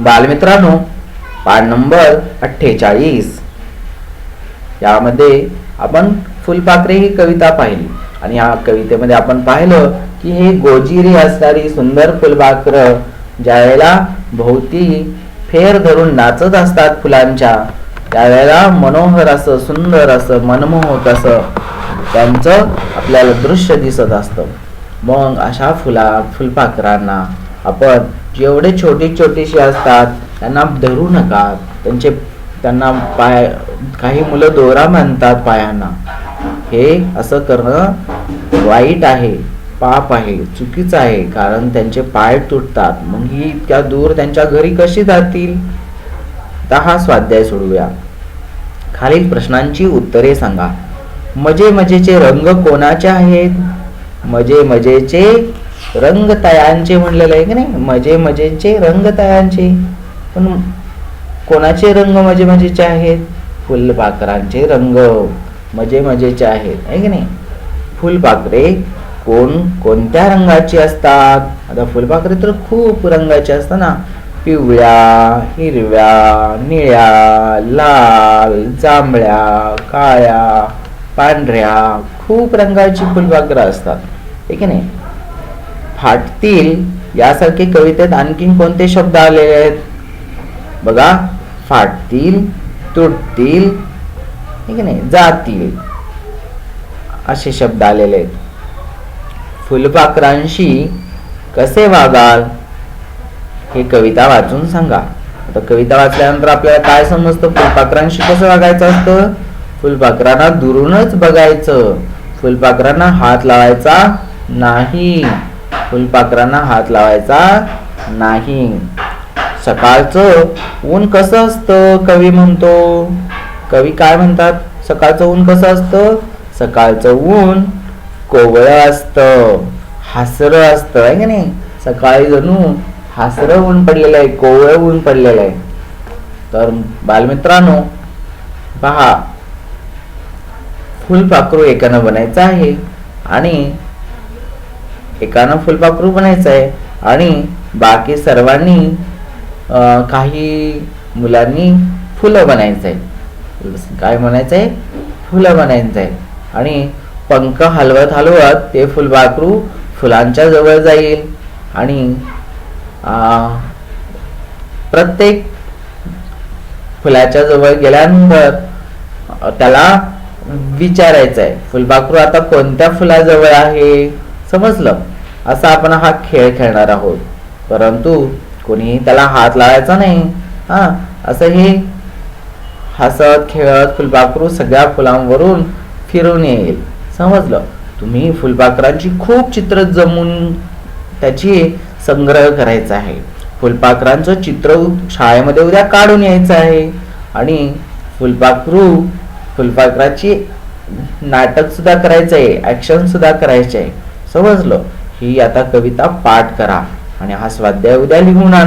बालमित्रांनो पान नंबर अठ्ठेचाळीस. यामध्ये आपण फुलपाखरे ही कविता पाहिली. आणि या कवितेमध्ये आपण पाहिलं की हे गोजिरी असणारी सुंदर फुलपाखर ज्यावेळेला भोवती फेर धरून नाचत असतात फुलांच्या त्यावेळेला मनोहर असं सुंदर असं मनमोहक असं त्यांचं आपल्याला दृश्य दिसत असतं. मग अशा फुला फुलपाखरांना आपण जेवढे छोटे छोटेसे असतात त्यांना धरू नका. त्यांचे त्यांना पाय काही मुलं दोरा म्हणतात पायांना. हे असं करणं वाईट आहे पाप आहे चुकीचं आहे कारण त्यांचे पाय तुटतात. मग ही इतक्या दूर त्यांच्या घरी कशी जातील? आता हा स्वाध्याय सोडूया. खालील प्रश्नांची उत्तरे सांगा. मजे मजेचे रंग कोणाचे आहेत? मजे मजेचे रंग तयांचे म्हणलेलं आहे की नाही? मजे मजेचे रंग तयांचे पण कोणाचे रंग मजे मजेचे आहेत? फुलपाखरांचे रंग मजे मजेचे आहेत. आहे की नाही? फुलपाखरे कोण कोणत्या रंगाची असतात? आता फुलपाखरे तर खूप रंगाचे असतात ना. पिवळ्या हिरव्या निळ्या लाल जांभळ्या काळ्या पांढऱ्या खूप रंगाची फुलपाखरं असतात. आहे की नाही? फाटतील यासारखे कवितेत आणखीन कोणते शब्द आलेले आहेत? बघा फाटतील तुटतील ठीक नाही? जातील. असे शब्द आलेले आहेत. फुलपाखरांशी कसे वागाल? हे कविता वाचून सांगा. आता कविता वाचल्यानंतर आपल्याला काय समजतं? फुलपाखरांशी कसं वागायचं असतं? फुलपाखरांना दुरूनच बघायचं. फुलपाखरांना हात लावायचा नाही. फुलपाखरांना हात लावायचा नाही. सकाळचं ऊन कसं असतं? कवी म्हणतो. कवी काय म्हणतात? सकाळचं ऊन कसं असतं? सकाळचं ऊन कोवळं असतं. हासरं असतं. आहे की नाही? सकाळी जणू हासरं ऊन पडलेलं आहे कोवळं ऊन पडलेलं आहे. तर बालमित्रांनो पहा. फुलपाखरू एकानं बनायचं आहे आणि एकानं फुलपाखरू बनायचं आहे. आणि बाकी सर्वांनी काही मुलांनी फुलं बनायचं आहे. काय म्हणायचं आहे? फुलं बनायचं आहे. आणि पंख हलवत हलवत ते फुलपाखरू फुलांच्या जवळ जाईल. आणि प्रत्येक फुलाच्या जवळ गेल्यानंतर त्याला विचारायचं आहे फुलपाखरू आता कोणत्या फुलाजवळ आहे? समजलं? असा आपण हा खेळ खेळणार आहोत. परंतु कोणीही त्याला हात लावायचा नाही. हा असं हे हसत खेळत फुलपाखरू सगळ्या फुलांवरून फिरून येईल. समजलं? तुम्ही फुलपाखरांची खूप चित्र जमून त्याची संग्रह करायचा आहे. फुलपाखरांचं चित्र शाळेमध्ये उद्या काढून यायचं आहे. आणि फुलपाखरू फुलपाखराची नाटक सुद्धा करायचं आहे ऍक्शन सुद्धा करायचे आहे समजलं? ही आता कविता पाठ करा आणि हा स्वाध्याय उद्या लिहून आणा.